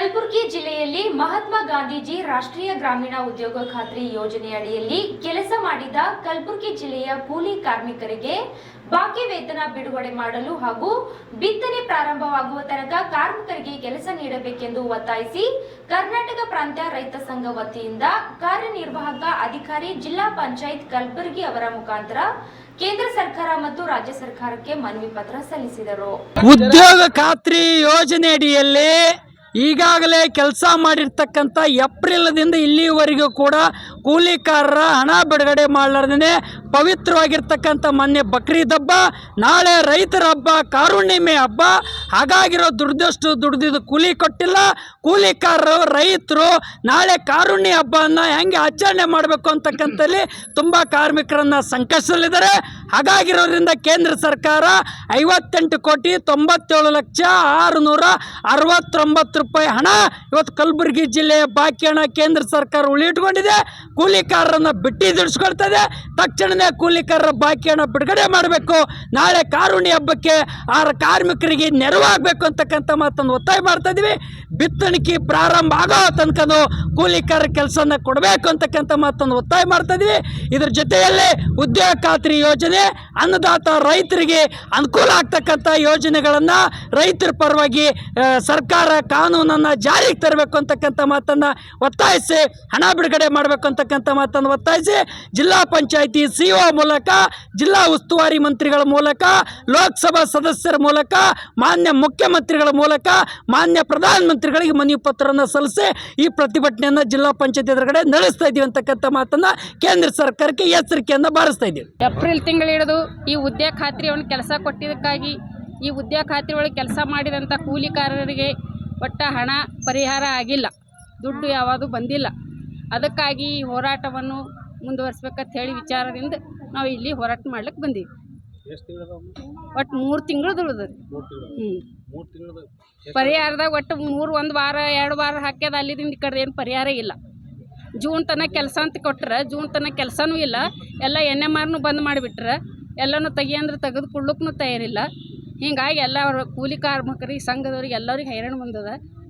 ಕಲಬುರಗಿ ಜಿಲ್ಲೆಯಲ್ಲಿ ಮಹಾತ್ಮ ಗಾಂಧೀಜಿ ರಾಷ್ಟ್ರೀಯ ಗ್ರಾಮೀಣ ಉದ್ಯೋಗ ಖಾತ್ರಿ ಯೋಜನೆಯಡಿಯಲ್ಲಿ ಕೆಲಸ ಮಾಡಿದ ಕಲಬುರಗಿ ಜಿಲ್ಲೆಯ ಕೂಲಿ ಕಾರ್ಮಿಕರಿಗೆ ಬಾಕಿ ವೇತನ ಬಿಡುಗಡೆ ಮಾಡಲು ಹಾಗೂ ಬಿತ್ತನೆ ಪ್ರಾರಂಭವಾಗುವ ತನಕ ಕಾರ್ಮಿಕರಿಗೆ ಕೆಲಸ ನೀಡಬೇಕೆಂದು ಒತ್ತಾಯಿಸಿ ಕರ್ನಾಟಕ ಪ್ರಾಂತ್ಯ ರೈತ ಸಂಘ ವತಿಯಿಂದ ಕಾರ್ಯನಿರ್ವಾಹಕ ಅಧಿಕಾರಿ ಜಿಲ್ಲಾ ಪಂಚಾಯತ್ ಕಲಬುರಗಿ ಅವರ ಮುಖಾಂತರ ಕೇಂದ್ರ ಸರ್ಕಾರ ಮತ್ತು ರಾಜ್ಯ ಸರ್ಕಾರಕ್ಕೆ ಮನವಿ ಪತ್ರ ಸಲ್ಲಿಸಿದರು. ಉದ್ಯೋಗ ಖಾತ್ರಿ ಯೋಜನೆ ಅಡಿಯಲ್ಲಿ ಈಗಾಗಲೇ ಕೆಲಸ ಮಾಡಿರ್ತಕ್ಕಂಥ ಏಪ್ರಿಲ್ದಿಂದ ಇಲ್ಲಿವರೆಗೂ ಕೂಡ ಕೂಲಿಕಾರರ ಹಣ ಬಿಡುಗಡೆ ಮಾಡಲಾರ್ದೇ ಪವಿತ್ರವಾಗಿರ್ತಕ್ಕಂಥ ಮೊನ್ನೆ ಬಕ್ರೀದ್ ಹಬ್ಬ, ನಾಳೆ ರೈತರ ಹಬ್ಬ ಕಾರುಣ್ಣಿಮೆ ಹಬ್ಬ ಹಾಗಾಗಿರೋ ದುಡ್ದಷ್ಟು ದುಡ್ದಿದ್ದು ಕೂಲಿ ಕೊಟ್ಟಿಲ್ಲ. ಕೂಲಿಕಾರರು, ರೈತರು, ನಾಳೆ ಕಾರುಣ್ಯ ಹಬ್ಬವನ್ನು ಹೆಂಗೆ ಆಚರಣೆ ಮಾಡಬೇಕು ಅಂತಕ್ಕಂಥಲ್ಲಿ ತುಂಬ ಕಾರ್ಮಿಕರನ್ನು ಸಂಕಷ್ಟದಲ್ಲಿದ್ದಾರೆ. ಹಾಗಾಗಿರೋದ್ರಿಂದ ಕೇಂದ್ರ ಸರ್ಕಾರ ಐವತ್ತೆಂಟು ಕೋಟಿ ತೊಂಬತ್ತೇಳು ಲಕ್ಷ ಆರುನೂರ ಅರವತ್ತೊಂಬತ್ತು ರೂಪಾಯಿ ಹಣ ಇವತ್ತು ಕಲಬುರಗಿ ಜಿಲ್ಲೆಯ ಬಾಕಿ ಹಣ ಕೇಂದ್ರ ಸರ್ಕಾರ ಉಳಿಟ್ಕೊಂಡಿದೆ ಕೂಲಿಕಾರರನ್ನು ಬಿಟ್ಟಿದಿಡಿಸ್ಕೊಳ್ತದೆ ತಕ್ಷಣವೇ ಕೂಲಿಕಾರರ ಬಾಕಿ ಹಣ ಬಿಡುಗಡೆ ಮಾಡಬೇಕು. ನಾಳೆ ಕಾರುಣ್ಯ ಹಬ್ಬಕ್ಕೆ ಆ ಕಾರ್ಮಿಕರಿಗೆ ನೆರವಾಗಬೇಕು ಅಂತಕ್ಕಂಥ ಮಾತನ್ನು ಒತ್ತಾಯ ಮಾಡ್ತಾ ಇದ್ದೀವಿ ಬಿತ್ತಣಿಕೆ ಪ್ರಾರಂಭ ಆಗೋ ತನಕನೂ ಕೂಲಿಕಾರ ಕೆಲಸನ ಕೊಡಬೇಕು ಅಂತಕ್ಕಂಥ ಮಾತನ್ನು ಒತ್ತಾಯ ಮಾಡ್ತಾ ಇದ್ದೀವಿ ಇದ್ರ ಜೊತೆಯಲ್ಲಿ ಉದ್ಯೋಗ ಖಾತ್ರಿ ಯೋಜನೆ, ಅನ್ನದಾತ ರೈತರಿಗೆ ಅನುಕೂಲ ಆಗ್ತಕ್ಕಂಥ ಯೋಜನೆಗಳನ್ನು ರೈತರ ಪರವಾಗಿ ಸರ್ಕಾರ ಕಾನೂನನ್ನು ಜಾರಿಗೆ ತರಬೇಕು ಅಂತಕ್ಕಂಥ ಮಾತನ್ನು ಒತ್ತಾಯಿಸಿ, ಹಣ ಬಿಡುಗಡೆ ಮಾಡಬೇಕು ಅಂತಕ್ಕಂಥ ಮಾತನ್ನು ಒತ್ತಾಯಿಸಿ, ಜಿಲ್ಲಾ ಪಂಚಾಯಿತಿ ಸಿ ಒ ಮೂಲಕ, ಜಿಲ್ಲಾ ಉಸ್ತುವಾರಿ ಮಂತ್ರಿಗಳ ಮೂಲಕ, ಲೋಕಸಭಾ ಸದಸ್ಯರ ಮೂಲಕ ಮಾನ್ಯ ಮುಖ್ಯಮಂತ್ರಿಗಳ ಮೂಲಕ ಮಾನ್ಯ ಪ್ರಧಾನಮಂತ್ರಿಗಳಿಗೆ ಮನವಿ ಪತ್ರವನ್ನು ಸಲ್ಲಿಸಿ ಈ ಪ್ರತಿಭಟನೆಯನ್ನು ಜಿಲ್ಲಾ ಪಂಚಾಯತ್ ಎದುರುಗಡೆ ನಡೆಸ್ತಾ ಇದ್ದೀವಿ ಅಂತಕ್ಕಂಥ ಮಾತನ್ನು ಕೇಂದ್ರ ಸರ್ಕಾರಕ್ಕೆ ಎಚ್ಚರಿಕೆಯನ್ನು ಬಾರಿಸ್ತಾ ಇದ್ದೀವಿ ಏಪ್ರಿಲ್ ತಿಂಗಳು ಹಿಡಿದು ಈ ಉದ್ಯೋಗ ಖಾತ್ರಿಯನ್ನು ಕೆಲಸ ಕೊಟ್ಟಿದ್ದಕ್ಕಾಗಿ, ಈ ಉದ್ಯೋಗ ಖಾತ್ರಿ ಒಳಗೆ ಕೆಲಸ ಮಾಡಿದಂಥ ಕೂಲಿಕಾರರಿಗೆ ಒಟ್ಟ ಹಣ ಪರಿಹಾರ ಆಗಿಲ್ಲ. ದುಡ್ಡು ಯಾವುದು ಬಂದಿಲ್ಲ. ಅದಕ್ಕಾಗಿ ಈ ಹೋರಾಟವನ್ನು ಮುಂದುವರಿಸ್ಬೇಕಂತ ಹೇಳಿ ವಿಚಾರದಿಂದ ನಾವು ಇಲ್ಲಿ ಹೋರಾಟ ಮಾಡ್ಲಿಕ್ಕೆ ಬಂದೀವಿ. ಒಟ್ಟು ಮೂರು ತಿಂಗಳದ ಹ್ಞೂ ಪರಿಹಾರದಾಗ ಒಟ್ಟು ಮೂರು ಒಂದು ವಾರ ಎರಡು ವಾರ ಹಾಕ್ಯದ ಅಲ್ಲಿದಿಂದ ಈ ಕಡೆ ಏನು ಪರಿಹಾರ ಇಲ್ಲ. ಜೂನ್ ತನಕ ಕೆಲಸ ಅಂತ ಕೊಟ್ರೆ ಜೂನ್ ತನಕ ಕೆಲಸನೂ ಇಲ್ಲ. ಎಲ್ಲ ಎನ್ ಎಂ ಆರ್ನು ಬಂದ್ ಮಾಡಿಬಿಟ್ರೆ. ಎಲ್ಲನೂ ತೆಗಿ ಅಂದ್ರೆ ತೆಗೆದು ಕೊಡ್ಲಿಕ್ಕೂ ತಯಾರಿಲ್ಲ. ಹಿಂಗಾಗಿ ಎಲ್ಲ ಕೂಲಿ ಕಾರ್ಮಿಕರಿಗೆ ಸಂಘದವ್ರಿಗೆ ಎಲ್ಲರಿಗೆ ಹೈರಾಣ ಬಂದದ.